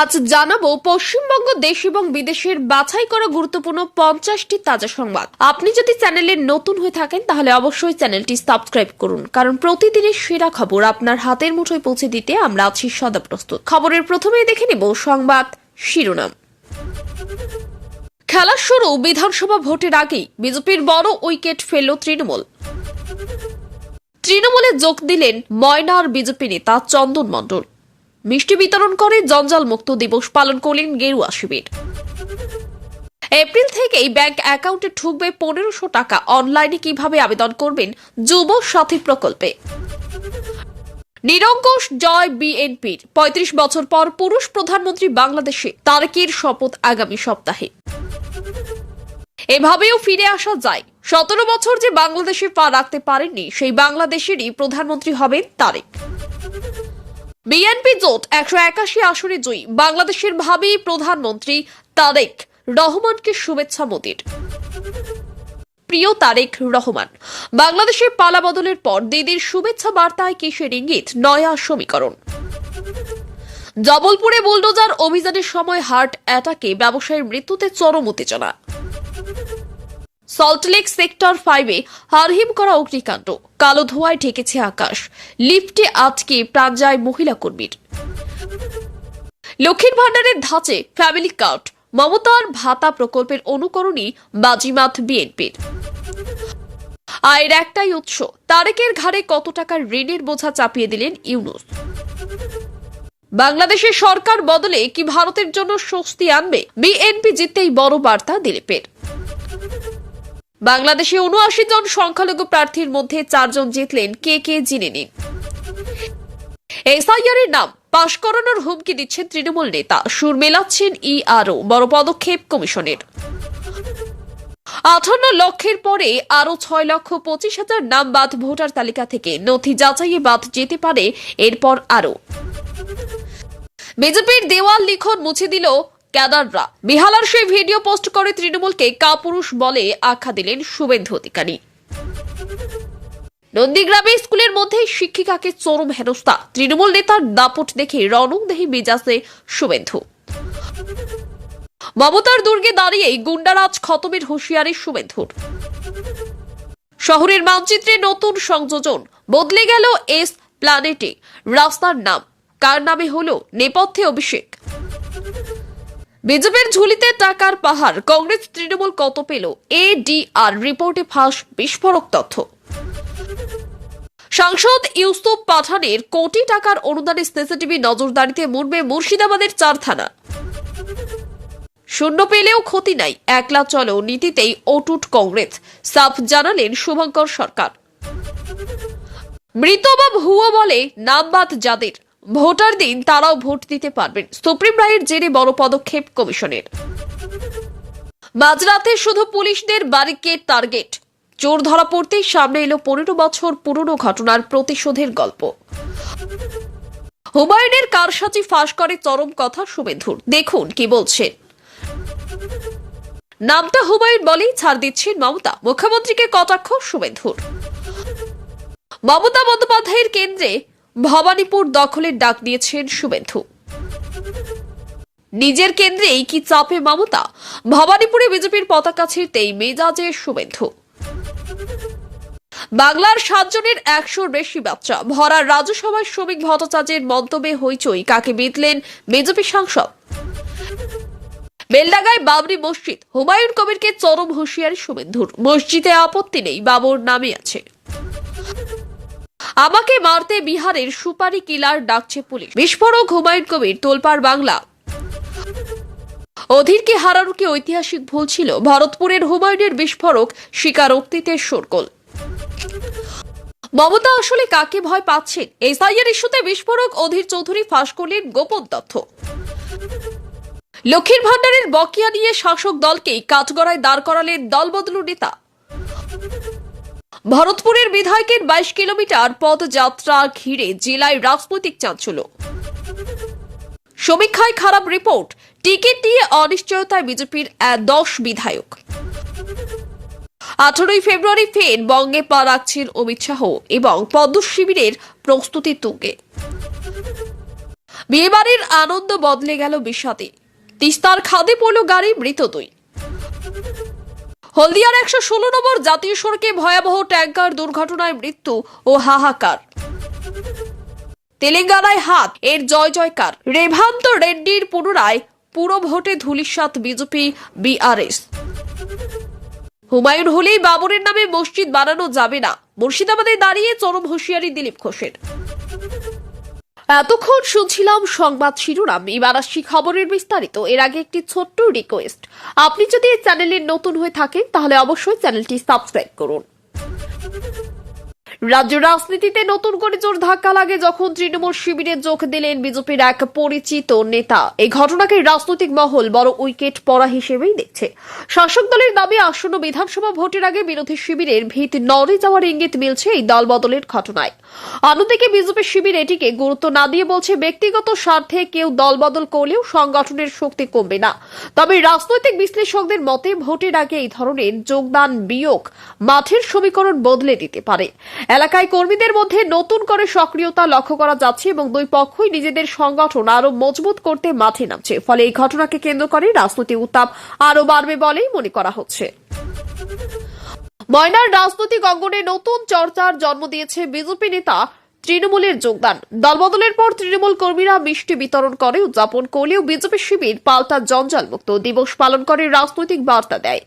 আজ জানাব পশ্চিমবঙ্গ দেশ এবং বিদেশের বাছাই করা গুরুত্বপূর্ণ পঞ্চাশটি তাজা সংবাদ। আপনি যদি চ্যানেলে নতুন হয়ে থাকেন, তাহলে অবশ্যই চ্যানেলটি সাবস্ক্রাইব করুন, কারণ প্রতিদিনের সেরা খবর আপনার হাতের মুঠোয় পৌঁছে দিতে আমরা আছি সদা প্রস্তুত খবরের প্রথমেই দেখে নেব সংবাদ শিরোনাম। খেলার শুরু বিধানসভা ভোটের আগেই, বিজেপির বড় উইকেট ফেলল তৃণমূল। তৃণমূলে যোগ দিলেন ময়নার বিজেপি নেতা চন্দন মণ্ডল। মিষ্টি বিতরণ করে জঞ্জাল মুক্ত দিবস পালন করলেন গেরুয়া শিবির। এপ্রিল থেকেই ব্যাংক অ্যাকাউন্টে ঢুকবে পনেরোশো টাকা। অনলাইনে কীভাবে আবেদন করবেন? যুব সাথী প্রকল্পে। নিরঙ্কুশ জয় বিএনপির। পঁয়ত্রিশ বছর পর পুরুষ প্রধানমন্ত্রী বাংলাদেশে তারেকের শপথ আগামী সপ্তাহে। এভাবেও ফিরে আসা যায়। সতেরো বছর যে বাংলাদেশে পা রাখতে পারেননি, সেই বাংলাদেশেরই প্রধানমন্ত্রী হবেন তারেক। বিএনপি জোট একশো একাশি আসনে জয়ী। বাংলাদেশের ভাবি প্রধানমন্ত্রী তারেক রহমানকে শুভেচ্ছা মোদীর। প্রিয় তারেক রহমান, বাংলাদেশের পালা বদলের পর দিদির শুভেচ্ছা বার্তায় কিসের ইঙ্গিত? নয়া সমীকরণ। জবলপুরে বুলডোজার অভিযানের সময় হার্ট অ্যাটাকে ব্যবসায়ীর মৃত্যুতে চরম উত্তেজনা। সল্টলেক সেক্টর ফাইভে হারহিম করা অগ্নিকাণ্ড। কালো ধোঁয়ায় ঢেকেছে আকাশ। লিফটে আটকে প্রাণ যায় মহিলা কর্মীর। লক্ষ্মীর ভাণ্ডারের ধাঁচে ফ্যামিলি কার্ড। মমতার ভাতা প্রকল্পের অনুকরণী বাজিমাত বিএনপির। আয়ের একটাই উৎস, তারেকের ঘাড়ে কত টাকার ঋণের বোঝা চাপিয়ে দিলেন ইউনুস। বাংলাদেশের সরকার বদলে কি ভারতের জন্য স্বস্তি আনবে? বিএনপি জিততেই বড় বার্তা দিলীপের। বাংলাদেশে উনআশি জন সংখ্যালঘু প্রার্থীর মধ্যে চারজন জিতলেন কে কে জেনে নিন এসআইআর এর নাম পাশ করানোর হুমকি দিচ্ছেন তৃণমূল নেতা। সুর মেলাচ্ছেন ই আরও বড় পদক্ষেপ কমিশনের। আঠান্ন লক্ষের পরে আরও ছয় লক্ষ পঁচিশ হাজার নাম বাদ ভোটার তালিকা থেকে নথি যাচাইয়ে বাদ যেতে পারে এরপর আরও। বিজেপির দেওয়াল লিখন মুছে দিল ক্যাডাররা বিহালার সেই ভিডিও পোস্ট করে তৃণমূলকে কাপুরুষ বলে আখ্যা দিলেন শুভেন্দু অধিকারী। নন্দীগ্রামে স্কুলের মধ্যে শিক্ষিকাকে চরম হেনস্থা। তৃণমূল নেতার দাপট দেখে রণংদেহী মেজাজে শুভেন্দু। মমতার দুর্গে দাঁড়িয়ে গুন্ডারাজ খতমের হুঁশিয়ারি শুভেন্দুর। শহরের মানচিত্রে নতুন সংযোজন। বদলে গেল এস প্ল্যানেটে। রাস্তার নাম। কার নামে হলো নেপথ্যে অভিষেক। বিজেপির ঝুলিতে টাকার পাহাড়, কংগ্রেস তৃণমূল কত পেল? এডিআর রিপোর্টে ফাঁস, বিস্ফোরক তথ্য। সাংসদ ইউসুফ পাঠানের কোটি টাকার অনুদানে সিসিটিভি নজরদারিতে মরবে মুর্শিদাবাদের চার থানা শূন্য পেলেও ক্ষতি নাই, একলা চলো নীতিতেই অটুট কংগ্রেস, সাফ জানালেন শুভঙ্কর সরকার। মৃত বা ভুয়ো বলে নামবাদ যাদের ভোটার দিন তারাও ভোট দিতে পারবেন। সুপ্রিম রায়ের জেরে বড় পদক্ষেপ কমিশনের। মাঝরাতে শুধু পুলিশদের ব্যারিকেড টার্গেট। চোর ধরা পড়তেই সামনে এলো পনেরো বছর পুরনো ঘটনার প্রতিশোধের গল্প। হুমায়ুনের কারসাজি ফাঁস করে চরম কথা শুভেন্দুর দেখুন কি বলছেন নামটা হুমায়ুন বলেই ছাড় দিচ্ছেন মমতা। মুখ্যমন্ত্রীকে কটাক্ষ শুভেন্দুর মমতা বন্দ্যোপাধ্যায়ের কেন্দ্রে ভবানীপুর দখলের ডাক দিয়েছেন শুভেন্দু। নিজের কেন্দ্রেই কি চাপে মমতা? ভবানীপুরে বিজেপির পতাকা ছিঁড়তেই মেজাজে শুভেন্দু। বাংলার সাতজনের একশোর বেশি বাচ্চা। ভরা রাজ্যসভায় শ্রমিক ভট্টাচার্যের মন্তব্যে হইচই। কাকে বিতলেন বিজেপি সাংসদ? বেলডাঙ্গায় বাবরি মসজিদ। হুমায়ুন কবিরকে চরম হুঁশিয়ারি শুভেন্দুর। মসজিদে আপত্তি নেই, বাবর নামে আছে। আমাকে মারতে বিহারের সুপারি কিলার ডাকছে পুলিশ। বিস্ফোরক হুমায়ুন কবির, তোলপাড় বাংলা। অধীরকে হারানো কি ঐতিহাসিক ভুল ছিল? ভরতপুরের হুমায়ুনের বিস্ফোরক স্বীকারোক্তিতে শোরগোল। মমতা আসলে কাকে ভয় পাচ্ছেন? এসআইয়ের ইস্যুতে বিস্ফোরক অধীর চৌধুরী ফাঁস করলেন গোপন তথ্য। লক্ষ্মীর ভাণ্ডারের বকেয়া নিয়ে শাসক দলকেই কাঠগড়ায় দাঁড় করালেন দলবদলু নেতা। ভরতপুরের বিধায়কের বাইশ কিলোমিটার পদযাত্রা ঘিরে জেলায় রাজনৈতিক চাঞ্চল্য। সমীক্ষায় খারাপ রিপোর্ট, টিকিট নিয়ে অনিশ্চয়তায় বিজেপির দশ বিধায়ক। আঠারোই ফেব্রুয়ারি ফের বঙ্গে পা রাখছেন অমিত শাহ এবং পদ্ম শিবিরের প্রস্তুতি তুঙ্গে। বিয়েবাড়ির আনন্দ বদলে গেল বিষাদে। তিস্তার খাদে পড়ল গাড়ি মৃত দুই হলদিয়ার একশো ষোলো নম্বর জাতীয় সড়কে ভয়াবহ ট্যাঙ্কার দুর্ঘটনায় মৃত্যু ও হাহাকার। তেলেঙ্গানায় হাত, এর জয় জয়কার। রেভান্ত রেড্ডির পুনরায় পুরো ভোটে ধুলিসাত বিজেপি, বিআরএস। হুমায়ুন হলেই বাবরের নামে মসজিদ বানানো যাবে না। মুর্শিদাবাদে দাঁড়িয়ে চরম হুঁশিয়ারি দিলীপ ঘোষের। এতক্ষণ শুনছিলাম সংবাদ শিরোনাম। এবার আসছি খবরের বিস্তারিত। এর আগে একটি ছোট্ট রিকোয়েস্ট আপনি যদি এই চ্যানেলে নতুন হয়ে থাকেন, তাহলে অবশ্যই চ্যানেলটি সাবস্ক্রাইব করুন। রাজ্য রাজনীতিতে নতুন করে জোর ধাক্কা লাগে যখন তৃণমূল শিবিরে যোগ দিলেন বিজেপির এক পরিচিত নেতা। এই ঘটনাকে রাজনৈতিক মহল বড় উইকেট পড়া হিসেবেই দেখছে। শাসক দলের দাবি, আসন্ন বিধানসভা ভোটের আগে বিরোধী শিবিরের ভিত নড়ে যাওয়ার ইঙ্গিত মিলছে এই দল বদলের ঘটনায়। অন্যদিকে বিজেপি শিবির এটিকে গুরুত্ব না দিয়ে বলছে, ব্যক্তিগত স্বার্থে কেউ দল বদল করলেও সংগঠনের শক্তি কমবে না। তবে রাজনৈতিক বিশ্লেষকদের মতে, ভোটের আগে এই ধরনের যোগদান বিয়োগ মাঠের সমীকরণ বদলে দিতে পারে। এলাকায় কর্মীদের মধ্যে নতুন করে সক্রিয়তা লক্ষ্য করা যাচ্ছে এবং দুই পক্ষই নিজেদের সংগঠন আরও মজবুত করতে মাঠে নামছে। ফলে এই ঘটনাকে কেন্দ্র করে রাজনৈতিক উত্তাপ আরও বাড়বে বলেই মনে করা হচ্ছে। ময়নার রাজনৈতিক অঙ্গনে নতুন চর্চার জন্ম দিয়েছে বিজেপি নেতা তৃণমূলের যোগদান। দলবদলের পর তৃণমূল কর্মীরা মিষ্টি বিতরণ করে, উদযাপন করলেও বিজেপি শিবির পাল্টা জঞ্জাল মুক্ত দিবস পালন করে রাজনৈতিক বার্তা দেয়।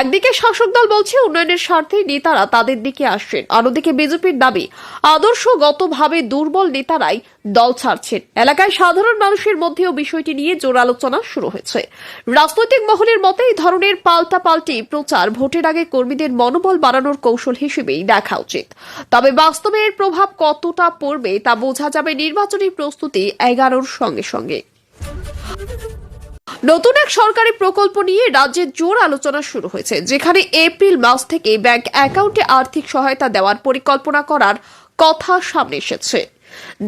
একদিকে শাসক দল বলছে উন্নয়নের স্বার্থে নেতারা তাদের দিকে আসছেন, অন্যদিকে বিজেপির দাবি আদর্শগতভাবে দুর্বল নেতারাই দল ছাড়ছেন। এলাকায় সাধারণ মানুষের মধ্যেও বিষয়টি নিয়ে জোর আলোচনা শুরু হয়েছে। রাজনৈতিক মহলের মতে, এই ধরনের পাল্টা পাল্টি প্রচার ভোটের আগে কর্মীদের মনোবল বাড়ানোর কৌশল হিসেবেই দেখা উচিত। তবে বাস্তবে এর প্রভাব কতটা পড়বে তা বোঝা যাবে নির্বাচনী প্রস্তুতি এগারোর সঙ্গে সঙ্গে। নতুন এক সরকারি প্রকল্প নিয়ে রাজ্যে জোর আলোচনা শুরু হয়েছে, যেখানে এপ্রিল মাস থেকে ব্যাংক অ্যাকাউন্টে আর্থিক সহায়তা দেওয়ার পরিকল্পনা করার কথা সামনে এসেছে।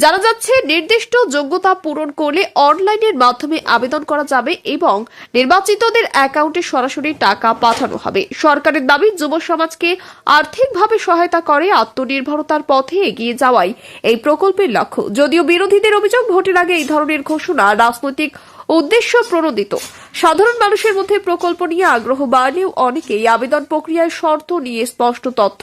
জানা যাচ্ছে, নির্দিষ্ট যোগ্যতা পূরণ করলে অনলাইনের মাধ্যমে আবেদন করা যাবে এবং নির্বাচিতদের অ্যাকাউন্টে সরাসরি টাকা পাঠানো হবে। সরকারের দাবি, যুব সমাজকে আর্থিকভাবে সহায়তা করে আত্মনির্ভরতার পথে এগিয়ে যাওয়াই এই প্রকল্পের লক্ষ্য। যদিও বিরোধীদের অভিযোগ, ভোটের আগে এই ধরনের ঘোষণা রাজনৈতিক উদ্দেশ্য প্রণোদিত। সাধারণ মানুষের মধ্যে প্রকল্প নিয়ে আগ্রহ বাড়লেও অনেকেই আবেদন প্রক্রিয়ায় শর্ত নিয়ে স্পষ্ট তথ্য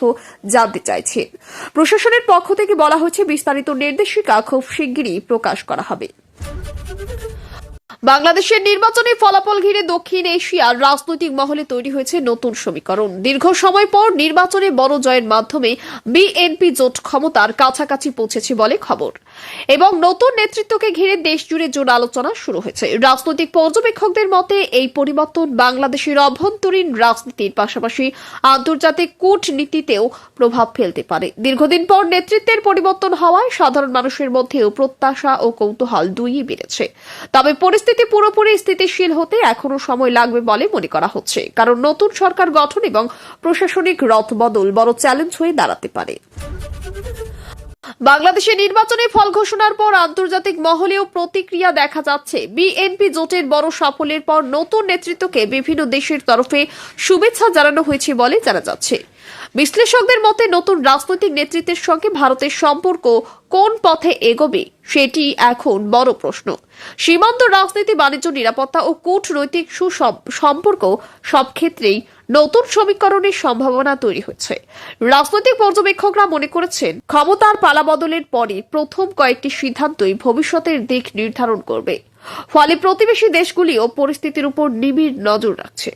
জানতে চাইছেন প্রশাসনের পক্ষ থেকে বলা হয়েছে, বিস্তারিত নির্দেশিকা খুব শিগগিরই প্রকাশ করা হবে। বাংলাদেশের নির্বাচনী ফলাফল ঘিরে দক্ষিণ এশিয়ার রাজনৈতিক মহলে তৈরি হয়েছে নতুন সমীকরণ। দীর্ঘ সময় পর নির্বাচনে বড় জয়ের মাধ্যমে বিএনপি জোট ক্ষমতার কাছাকাছি পৌঁছেছে বলে খবর। এবং নতুন নেতৃত্বকে ঘিরে দেশ জুড়ে জোর আলোচনা শুরু হয়েছে। রাজনৈতিক পর্যবেক্ষকদের মতে, এই পরিবর্তন বাংলাদেশের অভ্যন্তরীণ রাজনীতির পাশাপাশি আন্তর্জাতিক কূটনীতিতেও প্রভাব ফেলতে পারে। দীর্ঘদিন পর নেতৃত্বের পরিবর্তন হওয়ায় সাধারণ মানুষের মধ্যেও প্রত্যাশা ও কৌতূহল দুইই বেড়েছে। তবে পরিস্থিতি পুরোপুরি স্থিতিশীল হতে এখনও সময় লাগবে বলে মনে করা হচ্ছে, কারণ নতুন সরকার গঠন এবং প্রশাসনিক রথবদল বড় চ্যালেঞ্জ হয়ে দাঁড়াতে পারে। বাংলাদেশে নির্বাচনে ফল ঘোষণার পর আন্তর্জাতিক মহলেও প্রতিক্রিয়া দেখা যাচ্ছে। বিএনপি জোটের বড় সাফল্যের পর নতুন নেতৃত্বকে বিভিন্ন দেশের তরফে শুভেচ্ছা জানানো হয়েছে বলে জানা যাচ্ছে। বিশ্লেষকদের মতে, নতুন রাজনৈতিক নেতৃত্বের সঙ্গে ভারতের সম্পর্ক কোন পথে এগোবে, সেটি এখন বড় প্রশ্ন। সীমান্ত রাজনীতি, বাণিজ্য, নিরাপত্তা ও কূটনৈতিক সম্পর্ক সব ক্ষেত্রেই নতুন সমীকরণের সম্ভাবনা তৈরি হয়েছে। রাজনৈতিক পর্যবেক্ষকরা মনে করেছেন, ক্ষমতার পালাবদলের পরে প্রথম কয়েকটি সিদ্ধান্তই ভবিষ্যতের দিক নির্ধারণ করবে। ফলে প্রতিবেশী দেশগুলিও পরিস্থিতির উপর নিবিড় নজর রাখছে।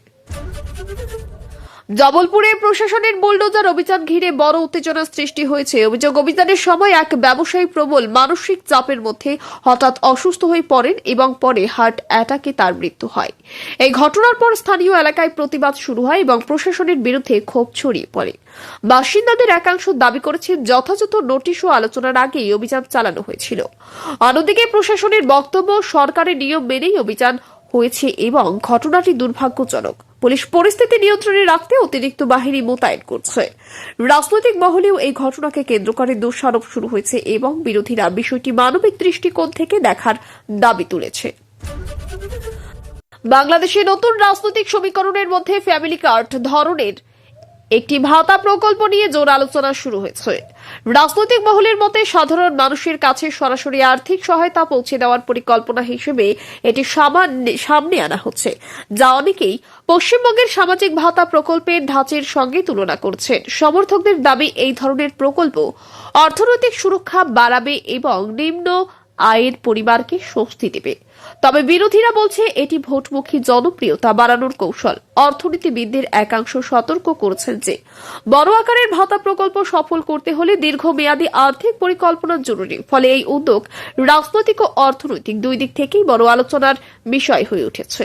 জবলপুরে প্রশাসনের বুলডোজার অভিযান ঘিরে বড় উত্তেজনা সৃষ্টি হয়েছে। অভিযোগ, অভিযানের সময় এক ব্যবসায়ী প্রবল মানসিক চাপের মধ্যে হঠাৎ অসুস্থ হয়ে পড়েন এবং পরে হার্ট অ্যাটাকে তার মৃত্যু হয়। এই ঘটনার পর স্থানীয় এলাকায় প্রতিবাদ শুরু হয় এবং প্রশাসনের বিরুদ্ধে ক্ষোভ ছড়িয়ে পড়ে। বাসিন্দাদের একাংশ দাবি করেছেন, যথাযথ নোটিশ ও আলোচনার আগেই অভিযান চালানো হয়েছিল। অন্যদিকে প্রশাসনের বক্তব্য, সরকারের নিয়ম মেনেই অভিযান হয়েছে এবং ঘটনাটি দুর্ভাগ্যজনক। পুলিশ পরিস্থিতি নিয়ন্ত্রণে রাখতে অতিরিক্ত বাহিনী মোতায়েন করছে। রাজনৈতিক মহলেও এই ঘটনাকে কেন্দ্র করে দোষারোপ শুরু হয়েছে এবং বিরোধীরা বিষয়টি মানবিক দৃষ্টিকোণ থেকে দেখার দাবি তুলেছে। বাংলাদেশে নতুন রাজনৈতিক সমীকরণের মধ্যে ফ্যামিলি কার্ড ধরনের একটি ভাতা প্রকল্প নিয়ে জোর আলোচনা শুরু হয়েছে। রাজনৈতিক মহলের মতে সাধারণ মানুষের কাছে সরাসরি আর্থিক সহায়তা পৌঁছে দেওয়ার পরিকল্পনা হিসেবে এটি সামনে আনা হচ্ছে, যা অনেকেই পশ্চিমবঙ্গের সামাজিক ভাতা প্রকল্পের ধাঁচের সঙ্গে তুলনা করছেন। সমর্থকদের দাবি, এই ধরনের প্রকল্প অর্থনৈতিক সুরক্ষা বাড়াবে এবং নিম্ন আয়ের পরিবারকে স্বস্তি দেবে। তবে বিরোধীরা বলছে এটি ভোটমুখী জনপ্রিয়তা বাড়ানোর কৌশল। অর্থনীতিবিদদের একাংশ সতর্ক করেছেন যে, বড় আকারের ভাতা প্রকল্প সফল করতে হলে দীর্ঘমেয়াদী আর্থিক পরিকল্পনা জরুরি। ফলে এই উদ্যোগ রাজনৈতিক ও অর্থনৈতিক দুই দিক থেকেই বড় আলোচনার বিষয় হয়ে উঠেছে।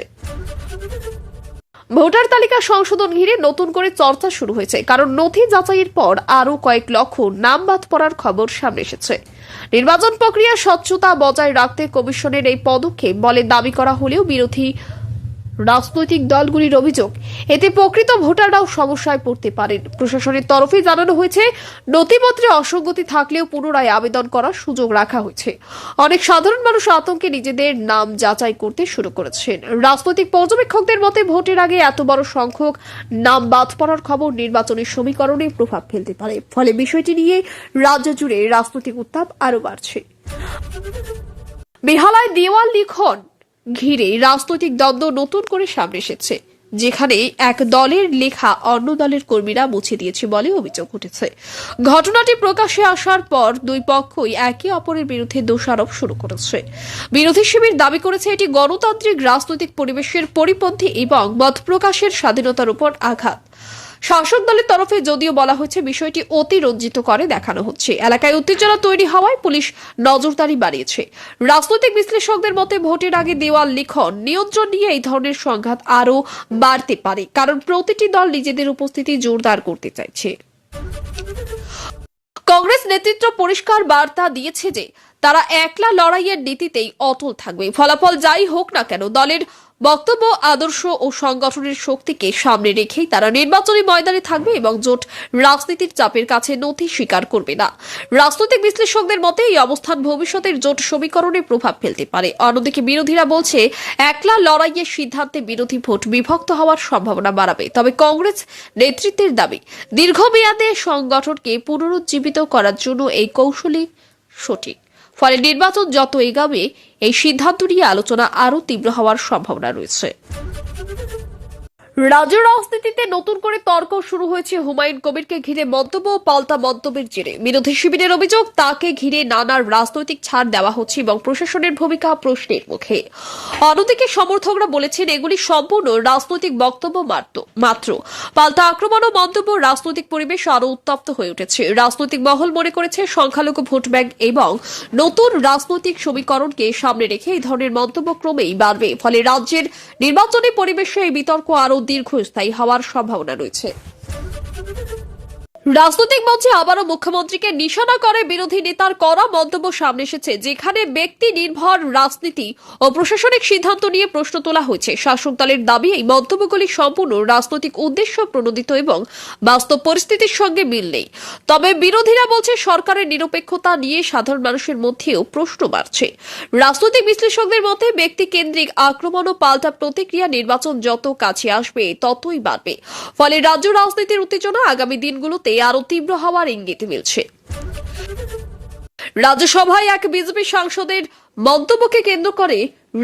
ভোটার তালিকা সংশোধন ঘিরে নতুন করে চর্চা শুরু হয়েছে। কারণ নথি যাচাইয়ের পর আরও কয়েক লক্ষ নাম বাদ পড়ার খবর সামনে এসেছে। নির্বাচন প্রক্রিয়া স্বচ্ছতা বজায় রাখতে কমিশনের এই পদক্ষেপ বলে দাবি করা হলেও বিরোধী রাজনৈতিক দলগুলির অভিযোগ। এতে প্রকৃত ভোটাররাও সমস্যায় পড়তে পারেন। প্রশাসনের তরফে জানানো হয়েছে, নথিপত্রে অসঙ্গতি থাকলেও পুনরায় আবেদন করার সুযোগ রাখা হয়েছে। অনেক সাধারণ মানুষ আতঙ্কে নিজেদের নাম যাচাই করতে শুরু করেছেন। রাজনৈতিক পর্যবেক্ষকদের মতে, ভোটের আগে এত বড় সংখ্যক নাম বাদ পড়ার খবর নির্বাচনের সমীকরণে প্রভাব ফেলতে পারে। ফলে বিষয়টি নিয়ে রাজ্য জুড়ে রাজনৈতিক উত্তাপ আরও বাড়ছে। বেহালায় দেওয়াল লিখন ঘিরে রাজনৈতিক দ্বন্দ্ব নতুন করে সামনে এসেছে, যেখানে এক দলের লেখা অন্য দলের কর্মীরা মুছে দিয়েছে বলে অভিযোগ উঠেছে। ঘটনাটি প্রকাশে আসার পর দুই পক্ষই একে অপরের বিরুদ্ধে দোষারোপ শুরু করেছে। বিরোধী শিবির দাবি করেছে এটি গণতান্ত্রিক রাজনৈতিক পরিবেশের পরিপন্থী এবং মত প্রকাশের স্বাধীনতার উপর আঘাত। শাসক দলের তরফে যদিও বলা হয়েছে বিষয়টি অতিরঞ্জিত করে দেখানো হচ্ছে। এলাকায় উত্তেজনা তৈরি হওয়ায় পুলিশ নজরদারি বাড়িয়েছে। রাজনৈতিক বিশ্লেষকদের মতে ভোটের আগে দেওয়াল লিখন নিয়ন্ত্রণ নিয়ে এই ধরনের সংঘাত আরও বাড়তে পারে, কারণ প্রতিটি দল নিজেদের উপস্থিতি জোরদার করতে চাইছে। কংগ্রেস নেতৃত্ব পরিষ্কার বার্তা দিয়েছে যে, তারা একলা লড়াইয়ের নীতিতেই অটল থাকবে। ফলাফল যাই হোক না কেন, দলের বক্তব্য, আদর্শ ও সংগঠনের শক্তিকে সামনে রেখেই তারা নির্বাচনী ময়দানে থাকবে এবং জোট রাজনীতির চাপের কাছে নথি স্বীকার করবে না। রাজনৈতিক বিশ্লেষকদের মতে, এই অবস্থান ভবিষ্যতের জোট সমীকরণে প্রভাব ফেলতে পারে। অন্যদিকে বিরোধীরা বলছে, একলা লড়াইয়ের সিদ্ধান্তে বিরোধী ভোট বিভক্ত হওয়ার সম্ভাবনা বাড়াবে। তবে কংগ্রেস নেতৃত্বের দাবি, দীর্ঘমেয়াদে সংগঠনকে পুনরুজ্জীবিত করার জন্য এই কৌশলই সঠিক। ফলে নির্বাচন যত এগাবে এই সিদ্ধান্ত নিয়ে আলোচনা আরও তীব্র হওয়ার সম্ভাবনা রয়েছে। রাজ্য রাজনীতিতে নতুন করে তর্ক শুরু হয়েছে হুমায়ুন কবিরকে ঘিরে মন্তব্য পাল্টা মন্তব্যের জেরে। বিরোধী শিবিরের অভিযোগ, তাকে ঘিরে নানা রাজনৈতিক ছাড় দেওয়া হচ্ছে এবং প্রশাসনের ভূমিকা প্রশ্নের মুখে। অন্যদিকে সমর্থকরা বলেছেন, এগুলি সম্পূর্ণ রাজনৈতিক বক্তব্য মাত্র। পাল্টা আক্রমণ ও মন্তব্য রাজনৈতিক পরিবেশ আরও উত্তপ্ত হয়ে উঠেছে। রাজনৈতিক মহল মনে করেছে, সংখ্যালঘু ভোট ব্যাংক এবং নতুন রাজনৈতিক সমীকরণকে সামনে রেখে এই ধরনের মন্তব্য ক্রমেই বাড়বে। ফলে রাজ্যের নির্বাচনী পরিবেশে এই বিতর্ক আরও দীর্ঘস্থায়ী হওয়ার সম্ভাবনা রয়েছে। রাজনৈতিক মঞ্চে আবারও মুখ্যমন্ত্রীকে নিশানা করে বিরোধী নেতার করা মন্তব্য সামনে এসেছে, যেখানে ব্যক্তি নির্ভর রাজনীতি ও প্রশাসনিক সিদ্ধান্ত নিয়ে প্রশ্ন তোলা হয়েছে। শাসক দলের দাবি, এই মন্তব্যগুলি সম্পূর্ণ রাজনৈতিক উদ্দেশ্য প্রণোদিত এবং বাস্তব পরিস্থিতির সঙ্গে মিল নেই। তবে বিরোধীরা বলছে, সরকারের নিরপেক্ষতা নিয়ে সাধারণ মানুষের মধ্যেও প্রশ্ন বাড়ছে। রাজনৈতিক বিশ্লেষকদের মতে ব্যক্তি কেন্দ্রিক আক্রমণ ও পাল্টা প্রতিক্রিয়া, নির্বাচন যত কাছে আসবে ততই বাড়বে। ফলে রাজ্য রাজনীতির উত্তেজনা আগামী দিনগুলোতে আরও তীব্র হওয়ার ইঙ্গিত মিলছে। রাজ্যসভায় এক বিজেপি সাংসদের মন্তব্যকে কেন্দ্র করে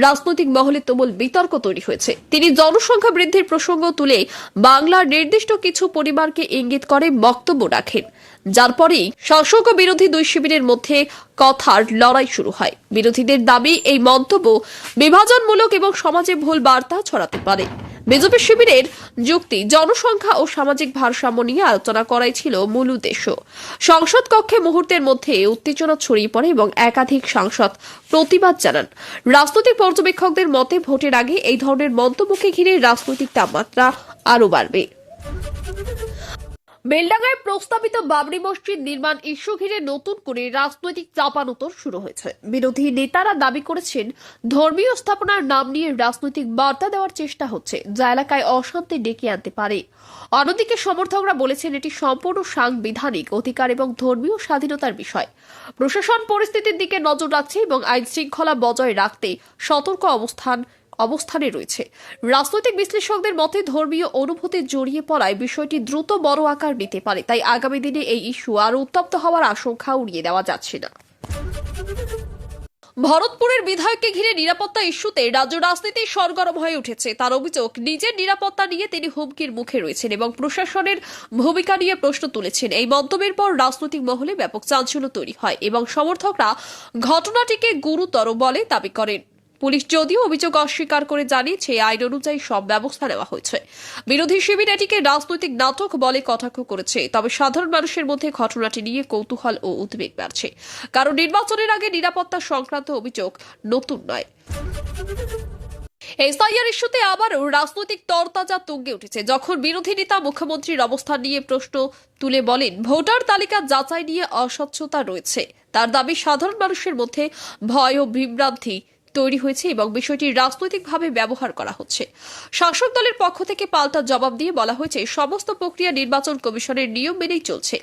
রাজনৈতিক মহলে তুমুল বিতর্ক তৈরি হয়েছে। তিনি জনসংখ্যা বৃদ্ধির প্রসঙ্গ তুলে বাংলার নির্দিষ্ট কিছু পরিবারকে ইঙ্গিত করে বক্তব্য রাখেন। যার পরেই শাসক ও বিরোধী দুই শিবিরের মধ্যে কথার লড়াই শুরু হয়। বিরোধীদের দাবি, এই মন্তব্য বিভাজনমূলক এবং সমাজে ভুল বার্তা ছড়াতে পারে। বিজেপি শিবিরের যুক্তি, জনসংখ্যা ও সামাজিক ভারসাম্য নিয়ে আলোচনা করাই ছিল মূল উদ্দেশ্য। সংসদ কক্ষে মুহূর্তের মধ্যে উত্তেজনা ছড়িয়ে পড়ে এবং একাধিক সাংসদ প্রতিবাদ জানান। রাজনৈতিক পর্যবেক্ষকদের মতে, ভোটের আগে এই ধরনের মন্তব্যকে ঘিরে রাজনৈতিক তাপমাত্রা আরও বাড়বে। বেলডাঙ্গায় প্রস্তাবিত বাবরি মসজিদ নির্মাণ ইস্যু ঘিরে নতুন করে রাজনৈতিক চাপানোতর শুরু হয়েছে। বিরোধী নেতারা দাবি করেছেন, ধর্মীয় স্থাপনার নাম নিয়ে রাজনৈতিক বার্তা দেওয়ার চেষ্টা হচ্ছে, যা এলাকায় অশান্তি ডেকে আনতে পারে। অন্যদিকে সমর্থকরা বলেছেন, এটি সম্পূর্ণ সাংবিধানিক অধিকার এবং ধর্মীয় স্বাধীনতার বিষয়। প্রশাসন পরিস্থিতির দিকে নজর রাখছে এবং আইন শৃঙ্খলা বজায় রাখতে সতর্ক অবস্থান অবস্থানে রয়েছে। রাজনৈতিক বিশ্লেষকদের মতে ধর্মীয় অনুভূতি জড়িয়ে পড়ায় বিষয়টি দ্রুত বড় আকার নিতে পারে। তাই আগামী দিনে এই ইস্যু আরও উত্তপ্ত হওয়ার আশঙ্কা উড়িয়ে দেওয়া যাচ্ছে না। ভরতপুরের বিধায়ককে ঘিরে নিরাপত্তা ইস্যুতে রাজ্য রাজনীতি সরগরম হয়ে উঠেছে। তার অভিযোগ, নিজের নিরাপত্তা নিয়ে তিনি হুমকির মুখে রয়েছেন এবং প্রশাসনের ভূমিকা নিয়ে প্রশ্ন তুলেছেন। এই মন্তব্যের পর রাজনৈতিক মহলে ব্যাপক চাঞ্চল্য তৈরি হয় এবং সমর্থকরা ঘটনাটিকে গুরুতর বলে দাবি করেন। পুলিশ যদিও অভিযোগ অস্বীকার করে জানিয়েছে আইন অনুযায়ী সব ব্যবস্থা নেওয়া হয়েছে। বিরোধী শিবির এটিকে রাজনৈতিক নাটক বলে কটাক্ষ করেছে, তবে সাধারণ মানুষের মধ্যে ঘটনাটি নিয়ে কৌতূহল ও উদ্বেগ বাড়ছে। কারণ নির্বাচনের আগে নিরাপত্তা সংক্রান্ত অভিযোগ নতুন নয়। এসআইআর ইস্যুতে আবারও রাজনৈতিক তরতাজা তুঙ্গে উঠেছে, যখন বিরোধী নেতা মুখ্যমন্ত্রীর অবস্থান নিয়ে প্রশ্ন তুলে বলেন, ভোটার তালিকা যাচাই নিয়ে অস্বচ্ছতা রয়েছে। তার দাবি, সাধারণ মানুষের মধ্যে ভয় ও বিভ্রান্তি তৈরি হয়েছে এবং বিষয়টি রাজনৈতিকভাবে ব্যবহার করা হচ্ছে। শাসক দলের পক্ষ থেকে পাল্টা জবাব দিয়ে বলা হয়েছে, সমস্ত প্রক্রিয়া নির্বাচন কমিশনের নিয়ম মেনেই চলছে।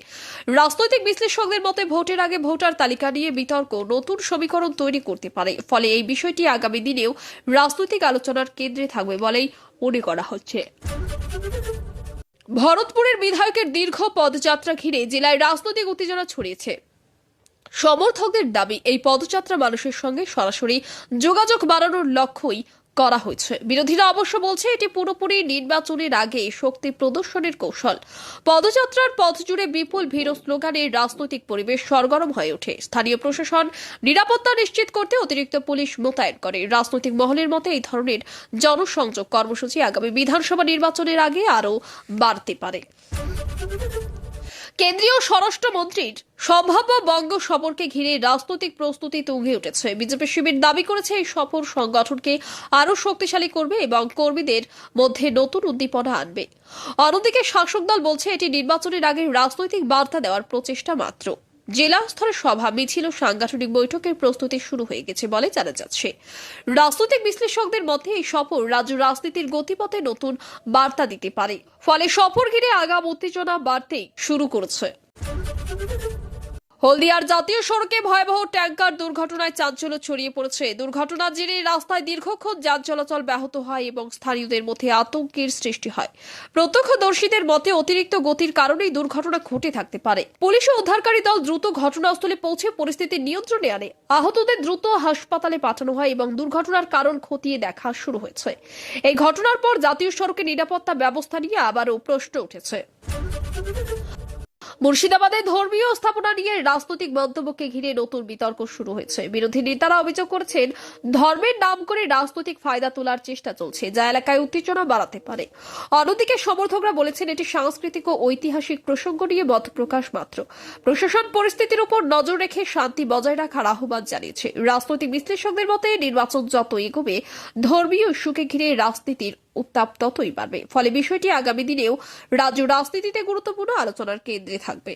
রাজনৈতিক বিশ্লেষকদের মতে, ভোটের আগে ভোটার তালিকা নিয়ে বিতর্ক নতুন সমীকরণ তৈরি করতে পারে। ফলে এই বিষয়টি আগামী দিনেও রাজনৈতিক আলোচনার কেন্দ্রে থাকবে বলেই মনে করা হচ্ছে। ভরতপুরের বিধায়কের দীর্ঘ পদযাত্রা ঘিরে জেলায় রাজনৈতিক উত্তেজনা ছড়িয়েছে। সমর্থকদের দাবি, এই পদযাত্রা মানুষের সঙ্গে সরাসরি যোগাযোগ বাড়ানোর লক্ষ্যই করা হয়েছে। বিরোধীরা অবশ্য বলছে, এটি পুরোপুরি নির্বাচনের আগে শক্তি প্রদর্শনের কৌশল। পদযাত্রার পথ জুড়ে বিপুল ভিড় স্লোগানে রাজনৈতিক পরিবেশ সরগরম হয়ে ওঠে। স্থানীয় প্রশাসন নিরাপত্তা নিশ্চিত করতে অতিরিক্ত পুলিশ মোতায়েন করে। রাজনৈতিক মহলের মতে, এই ধরনের জনসংযোগ কর্মসূচি আগামী বিধানসভা নির্বাচনের আগে আরও বাড়তে পারে। কেন্দ্রীয় স্বরাষ্ট্রমন্ত্রীর সম্ভাব্য বঙ্গ সফরকে ঘিরে রাজনৈতিক প্রস্তুতি তুঙ্গে উঠেছে। বিজেপি শিবির দাবি করেছে এই সফর সংগঠনকে আরও শক্তিশালী করবে এবং কর্মীদের মধ্যে নতুন উদ্দীপনা আনবে। অন্যদিকে শাসক দল বলছে, এটি নির্বাচনের আগে রাজনৈতিক বার্তা দেওয়ার প্রচেষ্টা মাত্র। জেলা স্তরের সভা মিছিল ও সাংগঠনিক বৈঠকের প্রস্তুতি শুরু হয়ে গেছে বলে জানা যাচ্ছে। রাজনৈতিক বিশ্লেষকদের মধ্যে এই সফর রাজ্য রাজনীতির গতিপথে নতুন বার্তা দিতে পারে। ফলে সফর ঘিরে আগাম উত্তেজনা বাড়তেই শুরু করেছে। হলদিয়ার জাতীয় সড়কে ভয়াবহ ট্যাঙ্কার দুর্ঘটনায় চাঞ্চল্য ছড়িয়ে পড়েছে। দুর্ঘটনার জেরে রাস্তায় দীর্ঘক্ষণ যান চলাচল ব্যাহত হয় এবং স্থানীয়দের মধ্যে আতঙ্কের সৃষ্টি হয়। প্রত্যক্ষদর্শীদের মতে অতিরিক্ত গতির কারণেই দুর্ঘটনা ঘটে থাকতে পারে। পুলিশ ও উদ্ধারকারী দল দ্রুত ঘটনাস্থলে পৌঁছে পরিস্থিতি নিয়ন্ত্রণে আনে। আহতদের দ্রুত হাসপাতালে পাঠানো হয় এবং দুর্ঘটনার কারণ খতিয়ে দেখা শুরু হয়েছে। এই ঘটনার পর জাতীয় সড়কে নিরাপত্তা ব্যবস্থা নিয়ে আবারও প্রশ্ন উঠেছে। মুর্শিদাবাদে ধর্মীয় স্থাপনা নিয়ে রাজনৈতিক মন্তব্যকে ঘিরে নতুন বিতর্ক শুরু হয়েছে। বিরোধী নেতারা অভিযোগ করেছেন, ধর্মের নাম করে রাজনৈতিক ফায়দা তোলার চেষ্টা চলছে, যা এলাকায় উত্তেজনা বাড়াতে পারে। অন্যদিকে সমর্থকরা বলেছেন, এটি সাংস্কৃতিক ও ঐতিহাসিক প্রসঙ্গ নিয়ে মত প্রকাশ মাত্র। প্রশাসন পরিস্থিতির উপর নজর রেখে শান্তি বজায় রাখার আহ্বান জানিয়েছে। রাজনৈতিক বিশ্লেষকদের মতে, নির্বাচন যত এগোবে, ধর্মীয় ইস্যুকে ঘিরে রাজনীতির উত্তাপ ততই বাড়বে। ফলে বিষয়টি আগামী দিনেও রাজ্য রাজনীতিতে গুরুত্বপূর্ণ আলোচনার কেন্দ্রে থাকবে।